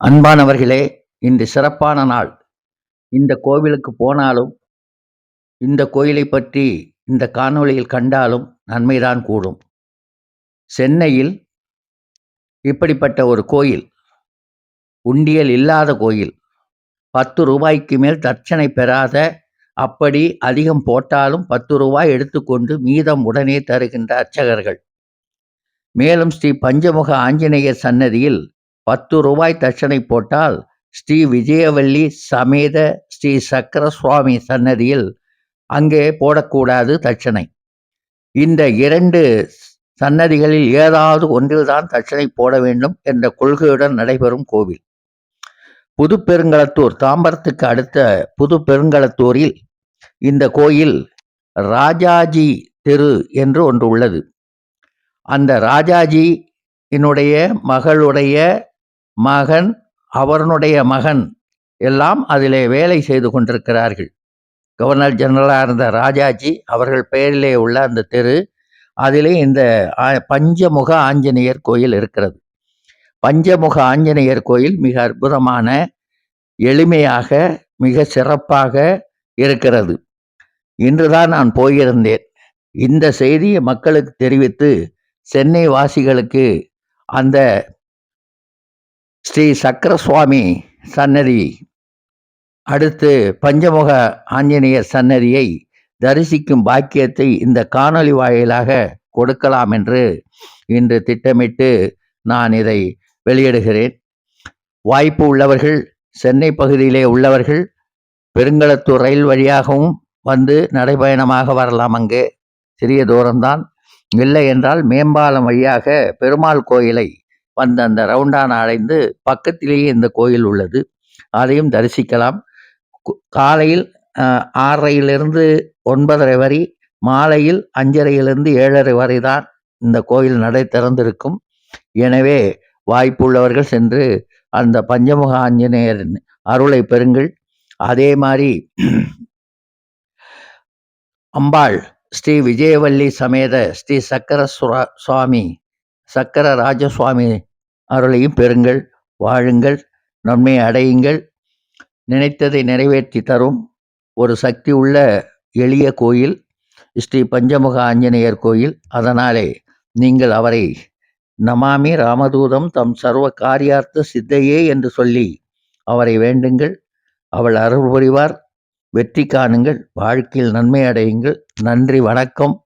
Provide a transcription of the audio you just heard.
அன்பானவர்களே இன்று சிறப்பான நாள். இந்த கோவிலுக்கு போனாலும் இந்த கோயிலை பற்றி இந்த காணொளியில் கண்டாலும் நன்மைதான் கூடும். சென்னையில் இப்படிப்பட்ட ஒரு கோயில் உண்டியல் இல்லாத கோயில் பத்து ரூபாய்க்கு மேல் தட்சணை பெறாத அப்படி அதிகம் போட்டாலும் பத்து ரூபாய் எடுத்துக்கொண்டு மீதம் உடனே தருகின்ற அர்ச்சகர்கள். மேலும் ஸ்ரீ பஞ்சமுக ஆஞ்சநேயர் சன்னதியில் பத்து ரூபாய் தட்சணை போட்டால் ஸ்ரீ விஜயவல்லி சமேத ஸ்ரீ சக்கர சுவாமி சன்னதியில் அங்கே போடக்கூடாது தட்சணை. இந்த இரண்டு சன்னதிகளில் ஏதாவது ஒன்றில்தான் தட்சணை போட வேண்டும் என்ற கொள்கையுடன் நடைபெறும் கோவில். புது பெருங்களத்தூர் தாம்பரத்துக்கு அடுத்த புது பெருங்களத்தூரில் இந்த கோயில் ராஜாஜி தெரு என்று ஒன்று உள்ளது. அந்த ராஜாஜி என்னுடைய மகளுடைய மகன் அவனுடைய மகன் எல்லாம் அதிலே வேலை செய்து கொண்டிருக்கிறார்கள். கவர்னர் ஜெனரலாக இருந்த ராஜாஜி அவர்கள் பெயரிலே உள்ள அந்த தெரு அதிலே இந்த பஞ்சமுக ஆஞ்சநேயர் கோயில் இருக்கிறது. பஞ்சமுக ஆஞ்சநேயர் கோயில் மிக அற்புதமான எளிமையாக மிக சிறப்பாக இருக்கிறது. இன்றுதான் நான் போயிருந்தேன். இந்த செய்தியை மக்களுக்கு தெரிவித்து சென்னை வாசிகளுக்கு அந்த ஸ்ரீ சக்கரசுவாமி சன்னதி. அடுத்து பஞ்சமுக ஆஞ்சநேயர் சன்னதியை தரிசிக்கும் பாக்கியத்தை இந்த காணொளி வாயிலாக கொடுக்கலாம் என்று இன்று திட்டமிட்டு நான் இதை வெளியிடுகிறேன். வாய்ப்பு உள்ளவர்கள் சென்னை பகுதியிலே உள்ளவர்கள் பெருங்களத்தூர் ரயில் வழியாகவும் வந்து நடைபயணமாக வரலாம் அங்கே. சிறிய தூரம்தான். இல்லை என்றால் மேம்பாலம் வழியாக பெருமாள் கோயிலை வந்த அந்த ரவுண்டான அடைந்து பக்கத்திலேயே இந்த கோயில் உள்ளது. அதையும் தரிசிக்கலாம். காலையில் ஆறரையிலிருந்து ஒன்பதரை வரை மாலையில் அஞ்சரையிலிருந்து ஏழரை வரை தான் இந்த கோயில் நடை திறந்திருக்கும். எனவே வாய்ப்புள்ளவர்கள் சென்று அந்த பஞ்சமுக ஆஞ்சநேயர் அருளை பெறுங்கள். அதே மாதிரி அம்பாள் ஸ்ரீ விஜயவல்லி சமேத ஸ்ரீ சக்கர சுவாமி சக்கர ராஜசுவாமி அருளையும் பெறுங்கள் வாழுங்கள் நன்மை அடையுங்கள். நினைத்ததை நிறைவேற்றி தரும் ஒரு சக்தி உள்ள எளிய கோயில் ஸ்ரீ பஞ்சமுக ஆஞ்சநேயர் கோயில். அதனாலே நீங்கள் அவரை நமாமி ராமதூதம் தம் சர்வ காரியார்த்த சித்தையே என்று சொல்லி அவரை வேண்டுங்கள். அவள் அருள் புரிவார். வெற்றி காணுங்கள். வாழ்க்கையில் நன்மை அடையுங்கள். நன்றி வணக்கம்.